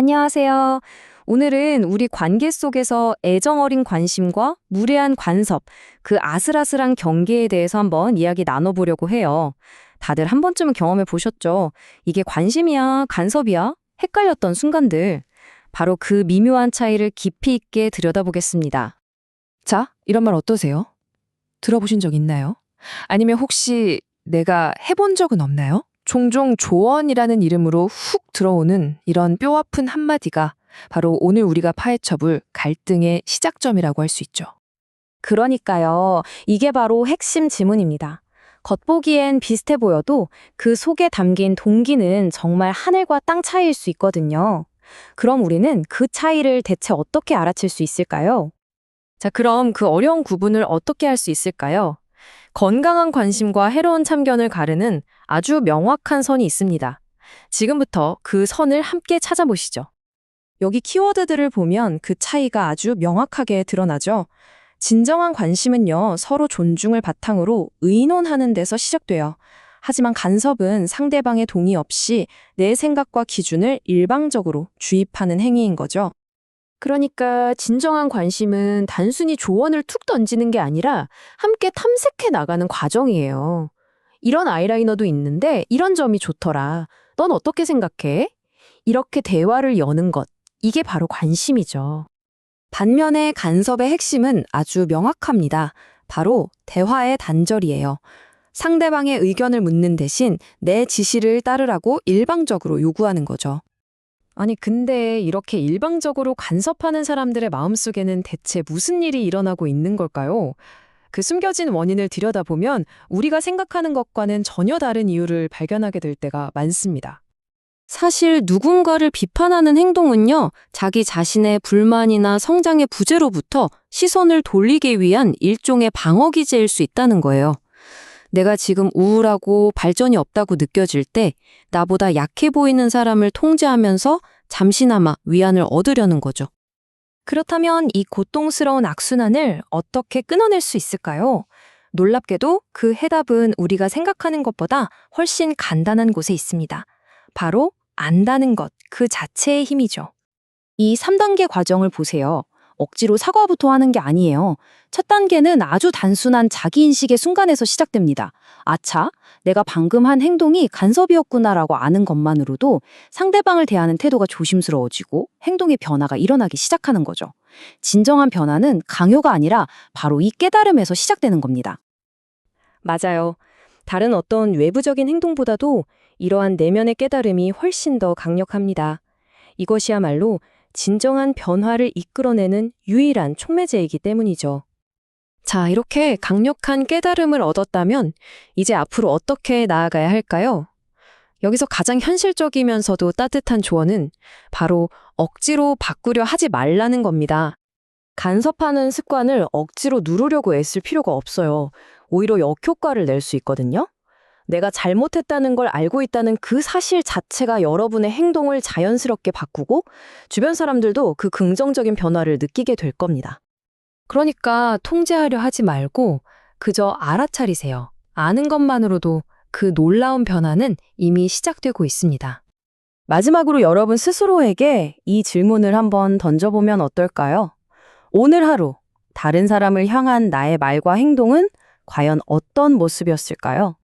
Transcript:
안녕하세요. 오늘은 우리 관계 속에서 애정 어린 관심과 무례한 간섭, 그 아슬아슬한 경계에 대해서 한번 이야기 나눠보려고 해요. 다들 한 번쯤은 경험해 보셨죠? 이게 관심이야, 간섭이야? 헷갈렸던 순간들. 바로 그 미묘한 차이를 깊이 있게 들여다보겠습니다. 자, 이런 말 어떠세요? 들어보신 적 있나요? 아니면 혹시 내가 해본 적은 없나요? 종종 조언이라는 이름으로 훅 들어오는 이런 뼈아픈 한마디가 바로 오늘 우리가 파헤쳐볼 갈등의 시작점이라고 할 수 있죠. 그러니까요. 이게 바로 핵심 지문입니다. 겉보기엔 비슷해 보여도 그 속에 담긴 동기는 정말 하늘과 땅 차이일 수 있거든요. 그럼 우리는 그 차이를 대체 어떻게 알아챌 수 있을까요? 자, 그럼 그 어려운 구분을 어떻게 할 수 있을까요? 건강한 관심과 해로운 참견을 가르는 아주 명확한 선이 있습니다. 지금부터 그 선을 함께 찾아보시죠. 여기 키워드들을 보면 그 차이가 아주 명확하게 드러나죠. 진정한 관심은요, 서로 존중을 바탕으로 의논하는 데서 시작돼요. 하지만 간섭은 상대방의 동의 없이 내 생각과 기준을 일방적으로 주입하는 행위인 거죠. 그러니까 진정한 관심은 단순히 조언을 툭 던지는 게 아니라 함께 탐색해 나가는 과정이에요. 이런 아이라이너도 있는데 이런 점이 좋더라. 넌 어떻게 생각해? 이렇게 대화를 여는 것. 이게 바로 관심이죠. 반면에 간섭의 핵심은 아주 명확합니다. 바로 대화의 단절이에요. 상대방의 의견을 묻는 대신 내 지시를 따르라고 일방적으로 요구하는 거죠. 아니, 근데 이렇게 일방적으로 간섭하는 사람들의 마음속에는 대체 무슨 일이 일어나고 있는 걸까요? 그 숨겨진 원인을 들여다보면 우리가 생각하는 것과는 전혀 다른 이유를 발견하게 될 때가 많습니다. 사실 누군가를 비판하는 행동은요, 자기 자신의 불만이나 성장의 부재로부터 시선을 돌리기 위한 일종의 방어 기제일 수 있다는 거예요. 내가 지금 우울하고 발전이 없다고 느껴질 때 나보다 약해 보이는 사람을 통제하면서 잠시나마 위안을 얻으려는 거죠. 그렇다면 이 고통스러운 악순환을 어떻게 끊어낼 수 있을까요? 놀랍게도 그 해답은 우리가 생각하는 것보다 훨씬 간단한 곳에 있습니다. 바로 안다는 것 그 자체의 힘이죠. 이 3단계 과정을 보세요. 억지로 사과부터 하는 게 아니에요. 첫 단계는 아주 단순한 자기인식의 순간에서 시작됩니다. 아차, 내가 방금 한 행동이 간섭이었구나라고 아는 것만으로도 상대방을 대하는 태도가 조심스러워지고 행동의 변화가 일어나기 시작하는 거죠. 진정한 변화는 강요가 아니라 바로 이 깨달음에서 시작되는 겁니다. 맞아요. 다른 어떤 외부적인 행동보다도 이러한 내면의 깨달음이 훨씬 더 강력합니다. 이것이야말로 진정한 변화를 이끌어내는 유일한 촉매제이기 때문이죠. 자, 이렇게 강력한 깨달음을 얻었다면 이제 앞으로 어떻게 나아가야 할까요? 여기서 가장 현실적이면서도 따뜻한 조언은 바로 억지로 바꾸려 하지 말라는 겁니다. 간섭하는 습관을 억지로 누르려고 애쓸 필요가 없어요. 오히려 역효과를 낼 수 있거든요. 내가 잘못했다는 걸 알고 있다는 그 사실 자체가 여러분의 행동을 자연스럽게 바꾸고 주변 사람들도 그 긍정적인 변화를 느끼게 될 겁니다. 그러니까 통제하려 하지 말고 그저 알아차리세요. 아는 것만으로도 그 놀라운 변화는 이미 시작되고 있습니다. 마지막으로 여러분 스스로에게 이 질문을 한번 던져보면 어떨까요? 오늘 하루 다른 사람을 향한 나의 말과 행동은 과연 어떤 모습이었을까요?